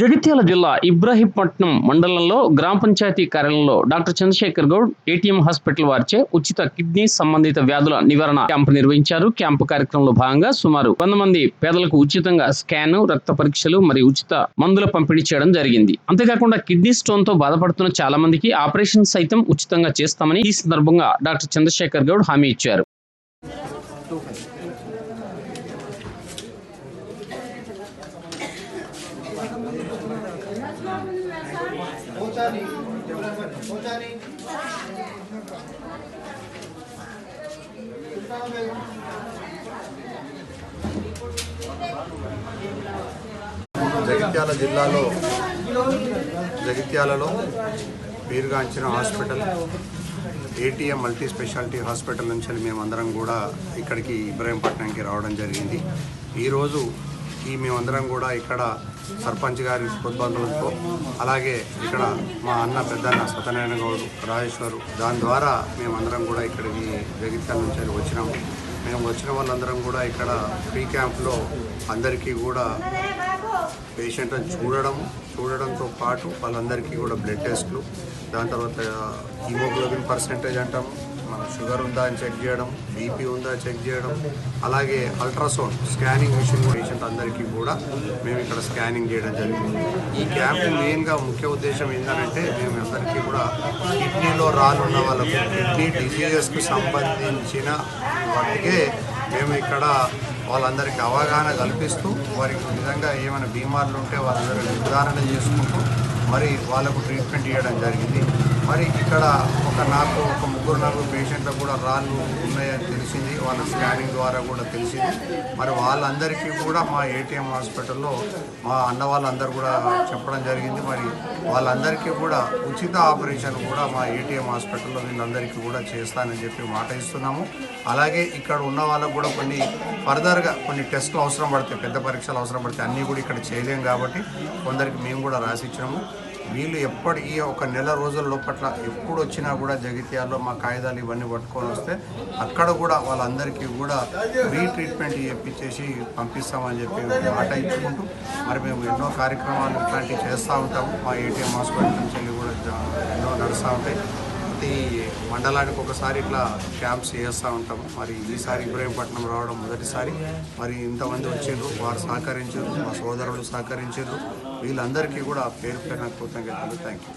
జగిత్యాల జిల్లా ఇబ్రాహీంపట్నం మండలంలో గ్రామ పంచాయతీ కార్యాలయంలో doctor Chandrashekar Goud ATM hospital వారిచే ఉచిత కిడ్నీ సంబంధిత వ్యాధుల నివారణ క్యాంపు నిర్వహించారు. క్యాంపు కార్యక్రమంలో భాగంగా సుమారు వంద మంది పేదలకు ఉచితంగా స్కాన్ రక్త పరీక్షలు మరియు ఉచిత మందుల పంపిణీ చేయడం జరిగింది. అంతేకాకుండా కిడ్నీ స్టోన్తో బాధపడుతున్న చాలా మందికి ఆపరేషన్ సైతం ఉచితంగా చేస్తామని ఈ సందర్భంగా డాక్టర్ చంద్రశేఖర్ గౌడ్ హామీ ఇచ్చారు. జగిత్యాల జిల్లాలో జగిత్యాలలో పేరుగాంచిన hospital ATM multi speciality hospital నుంచి మేమందరం కూడా ఇక్కడికి ఇబ్రాహీంపట్నంకి రావడం జరిగింది. ఈరోజు ఈ మేమందరం కూడా ఇక్కడ సర్పంచ్ గారి ప్రోద్బంధులతో అలాగే ఇక్కడ మా అన్న పెద్దన్న సత్యనారాయణ గౌడు రాజేశ్వరు దాని ద్వారా మేమందరం కూడా ఇక్కడికి జగిత్యాల నుంచి వచ్చినాము మేము వచ్చిన వాళ్ళందరం కూడా ఇక్కడ ఫ్రీ క్యాంప్లో అందరికీ కూడా పేషెంట్ని చూడడం చూడడంతో పాటు వాళ్ళందరికీ కూడా బ్లడ్ టెస్ట్లు దాని తర్వాత హిమోగ్లోబిన్ పర్సెంటేజ్ అంటాము. మన షుగర్ ఉందా అని చెక్ చేయడం బీపీ ఉందా చెక్ చేయడం. అలాగే అల్ట్రాసౌండ్ స్కానింగ్ మిషన్ పేషెంట్ అందరికీ కూడా మేము ఇక్కడ స్కానింగ్ చేయడం జరిగింది. ఈ క్యాంప్ మెయిన్గా ముఖ్య ఉద్దేశం ఏంటంటే మేము అందరికీ కూడా కిడ్నీలో రానున్న వాళ్ళకు కిడ్నీ డిజీజెస్కి సంబంధించిన వాటికే మేము ఇక్కడ వాళ్ళందరికీ అవగాహన కల్పిస్తూ వారికి విధంగా ఏమైనా బీమార్లు ఉంటే వాళ్ళందరూ నిర్ధారణ చేసుకుంటూ మరి వాళ్ళకు ట్రీట్మెంట్ ఇవ్వడం జరిగింది. మరి ఇక్కడ ఒక నాకు ఒక ముగ్గురు నలుగురు పేషెంట్లకు కూడా రాళ్ళు ఉన్నాయని తెలిసింది. వాళ్ళ స్కానింగ్ ద్వారా కూడా తెలిసింది. మరి వాళ్ళందరికీ కూడా మా ఏటీఎం హాస్పిటల్లో మా అన్న వాళ్ళందరూ కూడా చెప్పడం జరిగింది. మరి వాళ్ళందరికీ కూడా ఉచిత ఆపరేషన్ కూడా మా ఏటీఎం హాస్పిటల్లో వీళ్ళందరికీ కూడా చేస్తానని చెప్పి మాట ఇస్తున్నాము. అలాగే ఇక్కడ ఉన్న వాళ్ళకు కూడా కొన్ని ఫర్దర్గా కొన్ని టెస్ట్లు అవసరం పడతాయి పెద్ద పరీక్షలు అవసరం పడతాయి అన్నీ కూడా ఇక్కడ చేయలేము కాబట్టి కొందరికి మేము కూడా రాసిచ్చినాము. వీళ్ళు ఎప్పటి ఈ ఒక నెల రోజుల లోపట్ల ఎప్పుడు వచ్చినా కూడా జగిత్యాల్లో మా కాగితాలు ఇవన్నీ పట్టుకొని వస్తే అక్కడ కూడా వాళ్ళందరికీ కూడా ఫ్రీ ట్రీట్మెంట్ చేపించేసి పంపిస్తామని చెప్పి మాట ఇచ్చుకుంటూ మరి మేము ఎన్నో కార్యక్రమాలు ఇట్లాంటివి చేస్తూ ఉంటాము. మా ఏటీఎం హాస్పిటల్ నుంచి వెళ్ళి కూడా ఎన్నో నడుస్తూ ఉంటాయి. ప్రతి మండలానికి ఒకసారి ఇట్లా క్యాంప్స్ చేస్తూ ఉంటాము. మరి ఈసారి ఇబ్రాహీంపట్నం రావడం మొదటిసారి. మరి ఇంతమంది వచ్చిండ్రు వారు సహకరించారు మా సోదరులు సహకరించారు వీళ్ళందరికీ కూడా పేరు పేరున కృతజ్ఞతలు. Thank you